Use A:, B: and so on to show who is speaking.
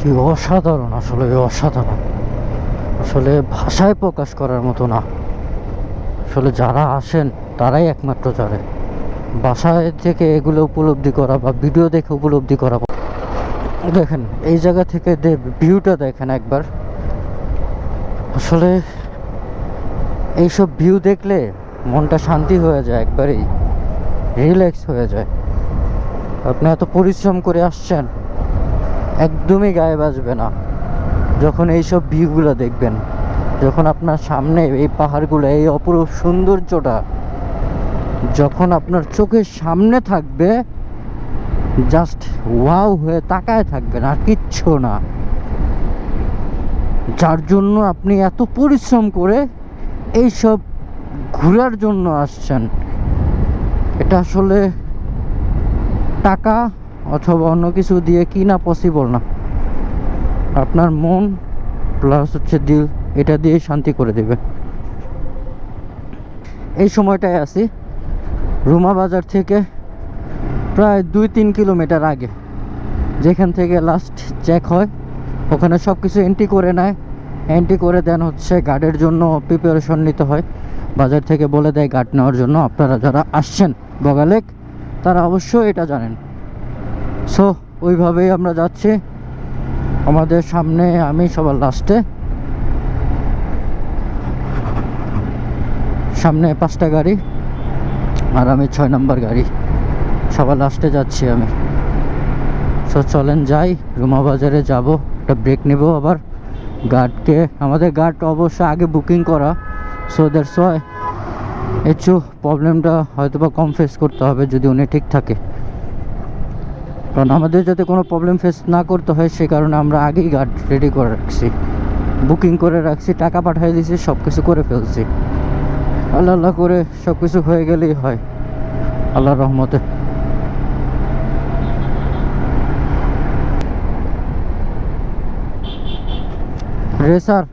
A: কি অসাধারণ, আসলে অসাধারণ। আসলে ভাষায় প্রকাশ করার মতো না। আসলে যারা আসেন, তারাই একমাত্র জানে। বাসায় থেকে এগুলো উপলব্ধি করা বা ভিডিও দেখে উপলব্ধি করা দেখেন, এই জায়গা থেকে ভিউটা দেখেন একবার। আসলে এইসব ভিউ দেখলে মনটা শান্তি হয়ে যায় একবারেই। রিল্যাক্স হয়ে যায়। আপনি এত পরিশ্রম করে আসছেন একদমই গায়ে বাজবে না। যখন এইসব ভিউগুলো দেখবেন, যখন আপনার সামনে এই পাহাড়গুলো, এই অপরূপ সৌন্দর্যটা, যখন আপনার চোখের সামনে থাকবে জাস্ট ওয়াও হয়ে তাকায় থাকবেন, আর কিচ্ছু না। যার জন্য আপনি এত পরিশ্রম করে এইসব ঘোরার জন্য আসছেন, এটা আসলে টাকা অথবা অন্য কিছু দিয়ে কিনা পসিবল না। আপনার মন প্লাস হচ্ছে দিল, এটা দিয়ে শান্তি করে দেবে। এই সময়টায় আছি, রুমা বাজার থেকে প্রায় দুই তিন কিলোমিটার আগে। যেখান থেকে লাস্ট চেক হয়, ওখানে সব কিছু এন্ট্রি করে নেয়। এন্ট্রি করে দেন হচ্ছে গার্ডের জন্য প্রিপারেশন নিতে হয়। বাজার থেকে বলে দেয় গার্ড নেওয়ার জন্য। আপনারা যারা আসছেন বগালেক, তারা অবশ্যই এটা জানেন। সো ওইভাবেই আমরা যাচ্ছি। আমাদের সামনে আমি সবার লাস্টে সামনে পাঁচটা গাড়ি আর আমি ছয় নম্বর গাড়ি। সবার লাস্টে যাচ্ছি আমি। সো চলেন যাই। রুমা বাজারে যাব। একটা ব্রেক নেব আবার। গার্ডকে আমাদের গার্ড অবশ্য আগে বুকিং করা। সো দ্যাটস ওয়াই একটু প্রবলেমটা হয়তো বা কম ফেস করতে হবে যদি উনি ঠিক থাকে। কারণ আমাদের যাতে কোনো প্রবলেম ফেস না করতে হয়, সে কারণে আমরা আগেই গার্ড রেডি করে রাখছি। বুকিং করে রাখছি, টাকা পাঠিয়ে দিয়েছি সব কিছু করে ফেলছি। আল্লাহ আল্লাহ করে সব কিছু হয়ে গেলেই হয়। আল্লাহর রহমতে। রেসার